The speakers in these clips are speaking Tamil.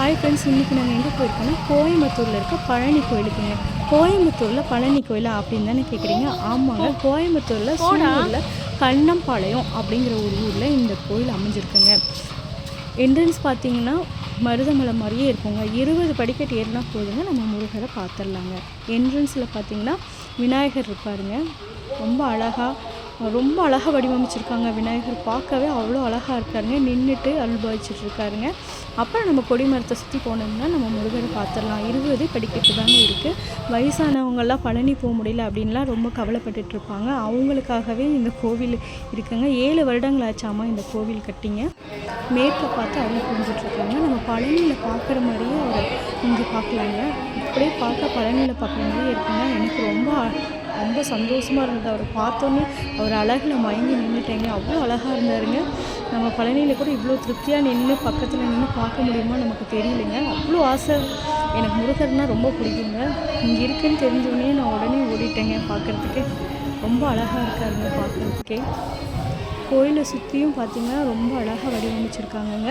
ஹாய் ஃப்ரெண்ட்ஸ் இன்றைக்கி நாங்கள் எங்கே போயிருக்கோம்னா கோயம்புத்தூரில் இருக்க பழனி கோயிலுக்குங்க. கோயம்புத்தூரில் பழனி கோயில் அப்படின்னு தானே கேட்குறீங்க ஆமாங்க கோயம்புத்தூரில் சூலூரில் கண்ணம்பாளையம் அப்படிங்கிற ஒரு ஊரில் இந்த கோயில் அமைஞ்சிருக்குங்க. என்ட்ரன்ஸ் பார்த்தீங்கன்னா மருதமலை மாதிரியே இருக்குங்க. இருபது படிக்கட்டு ஏறினா போதுங்க நம்ம முருகரை பார்த்துடலாங்க என்ட்ரன்ஸில் பார்த்தீங்கன்னா விநாயகர் இருப்பாருங்க. ரொம்ப அழகாக ரொம்ப அழகாக வடிவமைச்சிருக்காங்க. விநாயகர் பார்க்கவே அவ்வளோ அழகாக இருக்காருங்க. நின்றுட்டு அனுபவிச்சுட்டு இருக்காருங்க அப்புறம் நம்ம கொடிமரத்தை சுற்றி போனோம்னா நம்ம முருகரை பார்த்துடலாம். இருபது படிக்கட்டு தாங்க இருக்குது வயசானவங்கெல்லாம் பழனி போக முடியல அப்படின்லாம் ரொம்ப கவலைப்பட்டுட்டு இருப்பாங்க. அவங்களுக்காகவே இந்த கோவில் இருக்குங்க. ஏழு வருடங்கள் ஆச்சாமா இந்த கோவில் கட்டிங்க. மேற்க பார்த்து அருள் புரிஞ்சிட்ருக்காங்க நம்ம பழனியில் பார்க்குற மாதிரியே அவரை இங்கே பார்க்கலாங்க. அப்படியே பார்க்க பழனியில் பார்க்குற மாதிரியே இருக்குங்க. எனக்கு ரொம்ப ரொம்ப சந்தோஷமாக இருந்தது. அவரை பார்த்தோன்னே அவர் அழகில் மயங்கி நின்றுட்டேங்க அவ்வளோ அழகாக இருந்தாருங்க. நம்ம பழனியில் கூட இவ்வளோ திருப்தியாக நின்று பக்கத்தில் நின்று பார்க்க முடியுமா நமக்கு தெரியலைங்க. அவ்வளோ ஆசை. எனக்கு முருகர்னால் ரொம்ப பிடிக்குங்க. இங்கே இருக்குன்னு தெரிஞ்சோடனே நான் உடனே ஓடிட்டேங்க பார்க்குறதுக்கு. ரொம்ப அழகாக இருக்காருங்க பார்க்குறதுக்கே. கோயிலை சுற்றியும் பார்த்திங்கன்னா ரொம்ப அழகாக வடிவமைச்சிருக்காங்கங்க.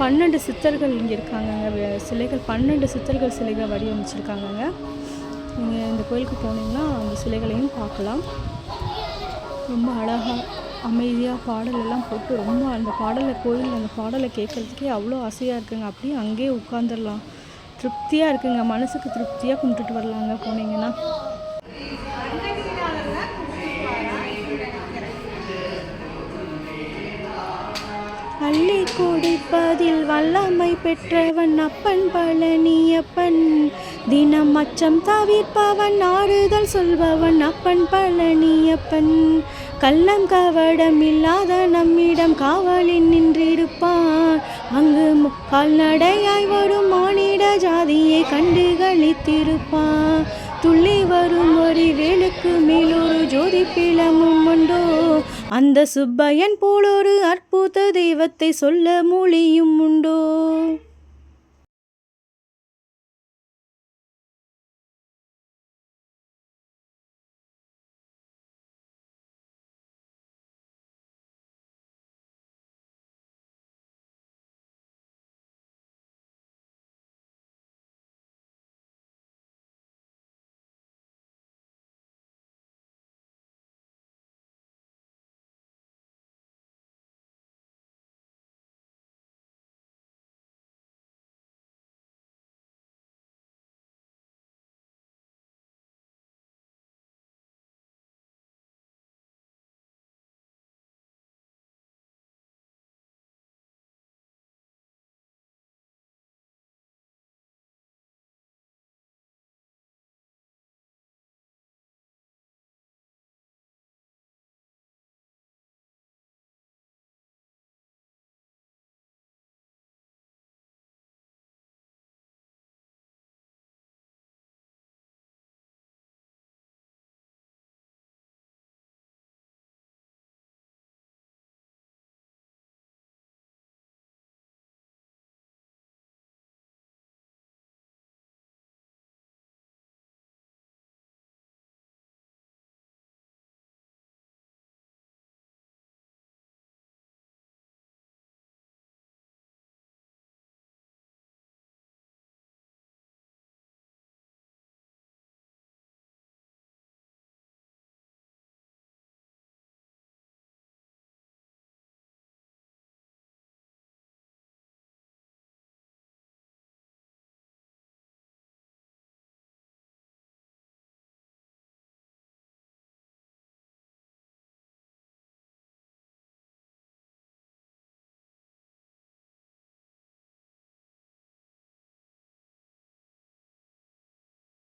பன்னெண்டு சித்தர்கள் இங்கே இருக்காங்கங்க. சிலைகள் பன்னெண்டு சித்தர்கள் சிலைகள் வடிவமைச்சிருக்காங்கங்க. நீங்கள் இந்த கோயிலுக்கு போனீங்கன்னா அந்த சிலைகளையும் பார்க்கலாம். ரொம்ப அழகாக அமைதியாக பாடலெல்லாம் போட்டு ரொம்ப அந்த பாடலை கோயிலில் அந்த பாடலை கேட்குறதுக்கே அவ்வளோ ஆசையாக இருக்குங்க. அப்படியே அங்கேயே உட்காந்துடலாம் திருப்தியாக இருக்குங்க. மனசுக்கு திருப்தியாக கும்பிட்டுட்டு வரலாங்க போனீங்கன்னா. அள்ளி குடிப்பதில் வல்லமை பெற்றவன் அப்பன் பழனியப்பன். தினம் அச்சம் தவிர்ப்பவன் ஆறுதல் சொல்பவன் அப்பன் பழனியப்பன். கள்ளம் கவடம் இல்லாத நம்மிடம் காவலில் நின்றிருப்பான். அங்கு முக்கால் கால்நடையாய் வரும் மானிட ஜாதியை கண்டு கழித்திருப்பான் துள்ளி வரும் ஒரு வேலுக்கு மேலொரு ஜோதி பிளமும் உண்டோ? அந்த சுப்பையன் போலொரு அற்புத தெய்வத்தை சொல்ல மொழியும் உண்டோ?